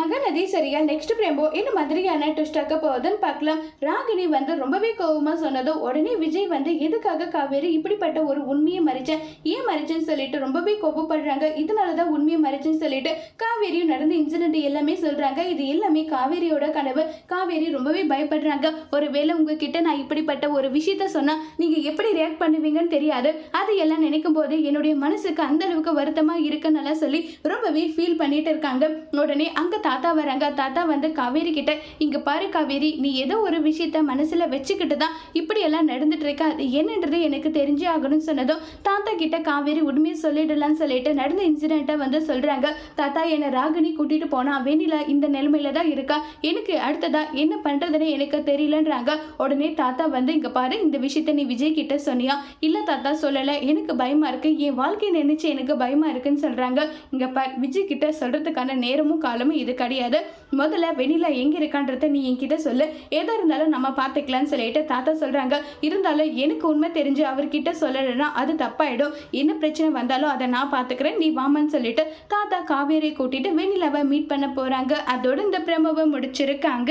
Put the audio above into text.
மகநதி சரியா நெக்ஸ்ட் பிரேம்போ. என்ன மாதிரியான ட்விஸ்டாக்க போகுதுன்னு பார்க்கலாம். ராகினி வந்து ரொம்பவே கோபமாக சொன்னதும் உடனே விஜய் வந்து எதுக்காக காவேரி இப்படிப்பட்ட ஒரு உண்மையை மறைச்சேன் ஏன் மறைச்சேன்னு சொல்லிட்டு ரொம்பவே கோபப்படுறாங்க இதனால தான் உண்மையை மறைச்சேன்னு சொல்லிட்டு காவேரியும் நடந்த இன்சிடென்ட் எல்லாமே சொல்கிறாங்க இது எல்லாமே காவேரியோட கனவு. காவேரி ரொம்பவே பயப்படுறாங்க. ஒருவேளை உங்ககிட்ட நான் இப்படிப்பட்ட ஒரு விஷயத்த சொன்னால் நீங்கள் எப்படி ரியாக்ட் பண்ணுவீங்கன்னு தெரியாது. அது எல்லாம் நினைக்கும் போது என்னுடைய மனசுக்கு அந்த அளவுக்கு வருத்தமாக இருக்குன்னு சொல்லி ரொம்பவே ஃபீல் பண்ணிட்டு இருக்காங்க. உடனே அங்கே தாத்தா வராங்க. தாத்தா வந்து காவேரி கிட்ட இங்க பாரு காவேரி நீ ஏதோ ஒரு விஷயத்த மனசுல வச்சுக்கிட்டு தான் இப்படி எல்லாம் நடந்துட்டு இருக்க. அது என்னன்றது எனக்கு தெரிஞ்சே ஆகணும்னு சொன்னதும் தாத்தா கிட்ட காவேரி உண்மையை சொல்லிடலாம்னு சொல்லிட்டு நடந்த இன்சிடென்ட்டை வந்து சொல்றாங்க. தாத்தா என்னை ராகினி கூட்டிட்டு போனா வெண்ணிலா இந்த நிலைமையில தான் இருக்கா? எனக்கு அடுத்ததா என்ன பண்றதுன்னு எனக்கு தெரியலன்றாங்க. உடனே தாத்தா வந்து இங்க பாரு இந்த விஷயத்த நீ விஜய் கிட்ட சொன்னியா? இல்ல தாத்தா சொல்லல. எனக்கு பயமா இருக்கு. என் வாழ்க்கையை நினைச்சு எனக்கு பயமா இருக்குன்னு சொல்றாங்க. இங்க பார் விஜய் கிட்ட சொல்றதுக்கான நேரமும் காலமும் இது கிடையாது. முதல்ல வெண்ணிலா எங்க இருக்கான்றத நீ என்கிட்ட சொல்லு. எதா இருந்தாலும் நம்ம பார்த்துக்கலான்னு சொல்லிட்டு தாத்தா சொல்றாங்க. இருந்தாலும் எனக்கு உண்மை தெரிஞ்சு அவர்கிட்ட சொல்லலைன்னா அது தப்பாயிடும். என்ன பிரச்சனை வந்தாலும் அதை நான் பார்த்துக்கிறேன் நீ வாமான்னு சொல்லிட்டு தாத்தா காவேரியை கூட்டிட்டு வெண்ணிலாவை மீட் பண்ண போறாங்க. அதோட இந்த பிரமவை முடிச்சிருக்காங்க.